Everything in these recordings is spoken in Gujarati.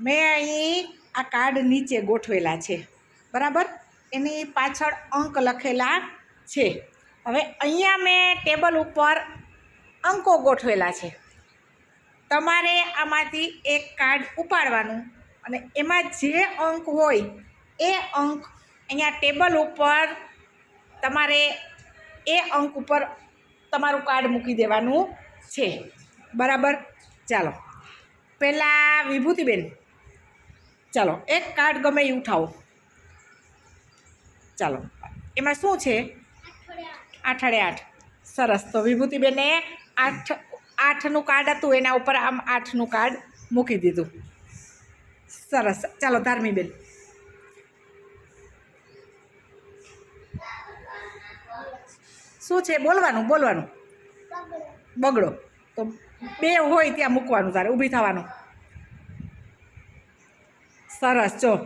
મેં અહીં આ કાર્ડ નીચે ગોઠવેલા છે. બરાબર? એની પાછળ અંક લખેલા છે. હવે અહીંયા મેં ટેબલ ઉપર અંકો ગોઠવેલા છે. તમારે આમાંથી એક કાર્ડ ઉપાડવાનું અને એમાં જે અંક હોય એ અંક અહીંયા ટેબલ ઉપર તમારે એ અંક ઉપર તમારું કાર્ડ મૂકી દેવાનું છે. બરાબર? ચાલો. પહેલાં વિભૂતિબેન. ચાલો, એક કાર્ડ ગમે એ ઉઠાવો. ચાલો, એમાં શું છે? આઠડે આઠ. સરસ, તો વિભૂતિબેને આઠ, આઠનું કાર્ડ હતું, એના ઉપર આમ આઠનું કાર્ડ મૂકી દીધું. સરસ, ચાલો, ધાર્મીબેન. શું છે? બોલવાનું બોલવાનું. બગડો. તો બે હોય ત્યાં મૂકવાનું તારે, ઊભી થવાનું. સરસ ચો.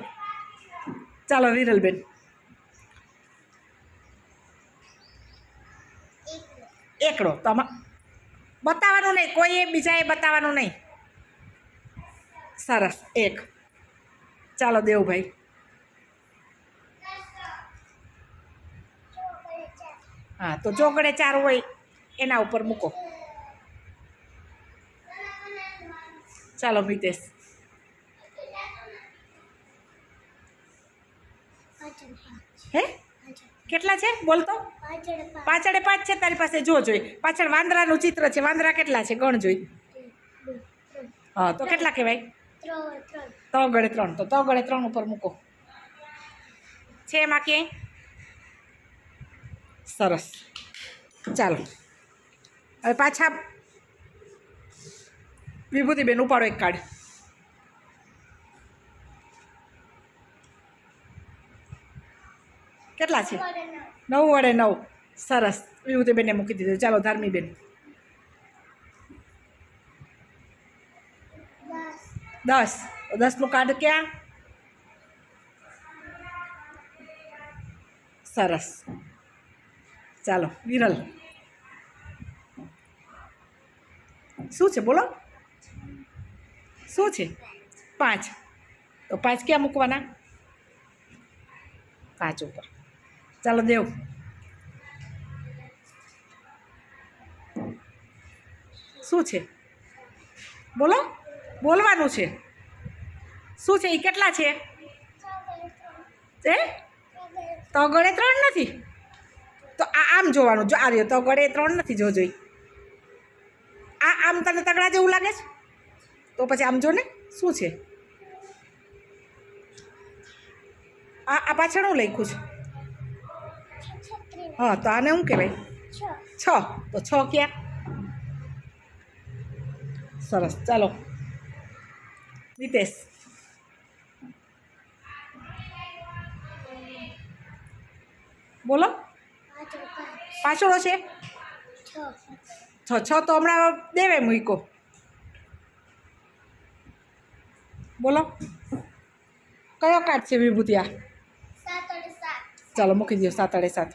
ચાલો, વિરલબેન. એકડો. તમા બતાવવાનું નહીં કોઈએ બીજાએ બતાવવાનું નહીં. સરસ એક. ચાલો, દેવભાઈ. હા, તો ચોકડે ચાર હોય, એના ઉપર મૂકો. ચાલો, મિતેશ. હે? કેટલા છે? બોલતો પાછળ પાંચ છે તારી પાસે. જો જોઈ. પાછળ વાંદરાનું ચિત્ર છે. વાંદરા કેટલા છે? ગણ જોઈ. હા, તો કેટલા કહેવાય? ત્રણ ગળે ત્રણ. તો ત્રણ ગળે ત્રણ ઉપર મૂકો. છે એમાં ક્યાંય? સરસ. ચાલો. હવે પાછા વિભૂતિબેન ઉપાડો એક કાર્ડ. કેટલા છે? નવ વડે નવ. સરસ. વિભૂતિબેનને મૂકી દીધું. ચાલો ધાર્મીબેન. દસ. દસનું કાર્ડ ક્યાં? સરસ. ચાલો વિરલ. શું છે? બોલો. શું છે? પાંચ. તો પાંચ ક્યાં મૂકવાના? પાંચ ઉપર. ચાલો દેવ. શું છે? બોલો. બોલવાનું છે. શું છે? એ કેટલા છે? એ તો ગળે ત્રણ નથી. તો આ આમ જોવાનું. જો આ રહ્યો. તો ગળે ત્રણ નથી જો જોઈ. આ આમ તને તગડા જેવું લાગે છે? તો પછી આમ જો ને. શું છે? આ આ પાછળ હું લખ્યું છે. હા તો આને શું કહેવાય? છ. તો છ ક્યાં? સરસ. ચાલો. રીતેશ. બોલો. પાછળો છે? છ. છ. તો હમણાં દેવે મૂકો બોલો. કયો કાર્ડ છે વિભૂતિયા? ચાલો મૂકી દો સાત અડે સાત.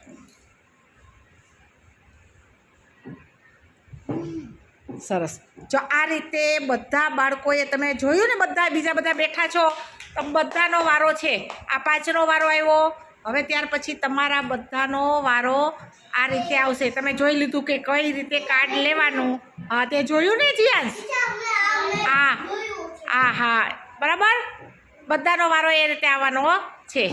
સરસ. જો આ રીતે બધા બાળકોએ તમે જોયું ને બધા બીજા બધા બેઠા છો, તો બધાનો વારો છે. આ પાંચનો વારો આવ્યો. હવે ત્યાર પછી તમારા બધાનો વારો આ રીતે આવશે. તમે જોઈ લીધું કે કઈ રીતે કાર્ડ લેવાનું. હા, તે જોયું ને જીયાંશ હા. હા હા બરાબર? બધાનો વારો એ રીતે આવવાનો છે.